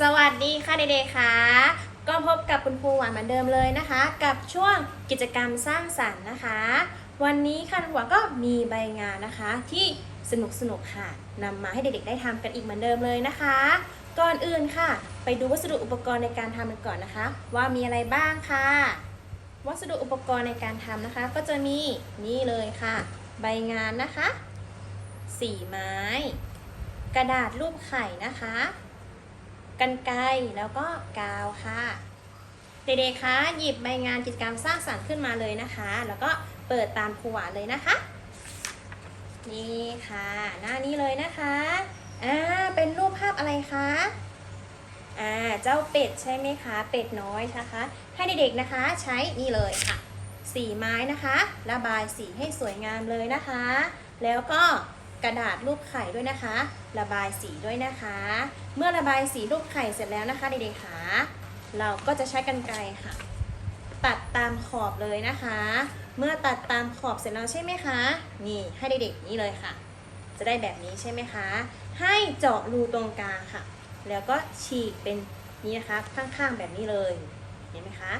สวัสดีค่ะเด็กๆค่ะ ก็พบกับคุณครูหวานเหมือนเดิมเลยนะคะ กับช่วงกิจกรรมสร้างสรรค์นะคะ วันนี้ค่ะครูหวานก็มีใบงานนะคะที่สนุกสนุกค่ะนำมาให้เด็กๆได้ทำกันอีกเหมือนเดิมเลยนะคะ ก่อนอื่นค่ะ ไปดูวัสดุอุปกรณ์ในการทำกันก่อนนะคะ ว่ามีอะไรบ้างค่ะ วัสดุอุปกรณ์ในการทำนะคะ ก็จะมีนี่เลยค่ะ ใบงานนะคะสีไม้ กระดาษรูปไข่นะคะ กันไกรแล้วก็กาวค่ะ เด็กๆคะหยิบใบงานกิจกรรมสร้างสรรค์ขึ้นมาเลยนะคะ แล้วก็เปิดตามครูหวานเลยนะคะ นี่ค่ะ หน้านี้เลยนะคะอ่าเป็นรูปภาพอะไรคะอ่าเจ้าเป็ดใช่ไหมคะ เป็ดน้อยนะคะให้เด็กๆนะคะใช้นี่เลยค่ะ สีไม้นะคะ ระบายสีให้สวยงามเลยนะคะ แล้วก็ กระดาษรูปไข่ด้วยนะคะ ระบายสีด้วยนะคะ เมื่อระบายสีรูปไข่เสร็จแล้วนะคะเด็กๆค่ะเราก็จะใช้กรรไกรค่ะ ตัดตามขอบเลยนะคะ เมื่อตัดตามขอบเสร็จแล้วใช่ไหมคะ นี่ให้เด็กๆนี่เลยค่ะ จะได้แบบนี้ใช่ไหมคะ ให้เจาะรูตรงกลางค่ะ แล้วก็ฉีกเป็นนี่นะคะข้างๆแบบนี้เลยเห็นไหมคะ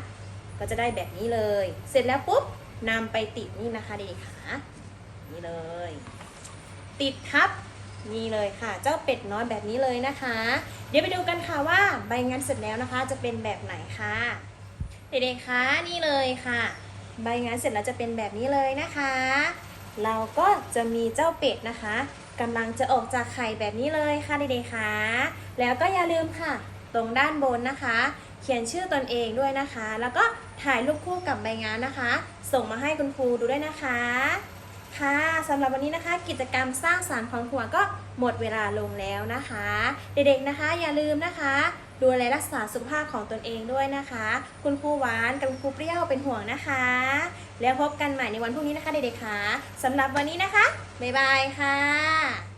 ก็จะได้แบบนี้เลย เสร็จแล้วปุ๊บนำไปติดนี่นะคะเด็กๆค่ะนี่เลย ติดครับ นี่เลยค่ะ เจ้าเป็ดน้อยแบบนี้เลยนะคะ เดี๋ยวไปดูกันค่ะว่าใบงานเสร็จแล้วนะคะ จะเป็นแบบไหนค่ะเด็กๆคะนี่เลยค่ะ ใบงานเสร็จแล้วจะเป็นแบบนี้เลยนะคะ เราก็จะมีเจ้าเป็ดนะคะกำลังจะออกจากไข่แบบนี้เลยค่ะเด็กๆคะแล้วก็อย่าลืมค่ะ ตรงด้านบนนะคะ เขียนชื่อตนเองด้วยนะคะ แล้วก็ถ่ายรูปคู่กับใบงานนะคะ ส่งมาให้คุณครูดูด้วยนะคะ ค่ะสำหรับวันนี้นะคะกิจกรรมสร้างสารรค์ของครัวก็หมดเวลาลงแล้วนะคะ เด็กๆนะคะอย่าลืมนะคะ ดูแลรักษาสุขภาพของตนเองด้วยนะคะ คุณครูหวานกับคุณครูเปรี้ยวเป็นห่วงนะคะ แล้วพบกันใหม่ในวันพรุ่งนี้นะคะเด็กๆค่ะสำหรับวันนี้นะคะบ๊ายบายค่ะ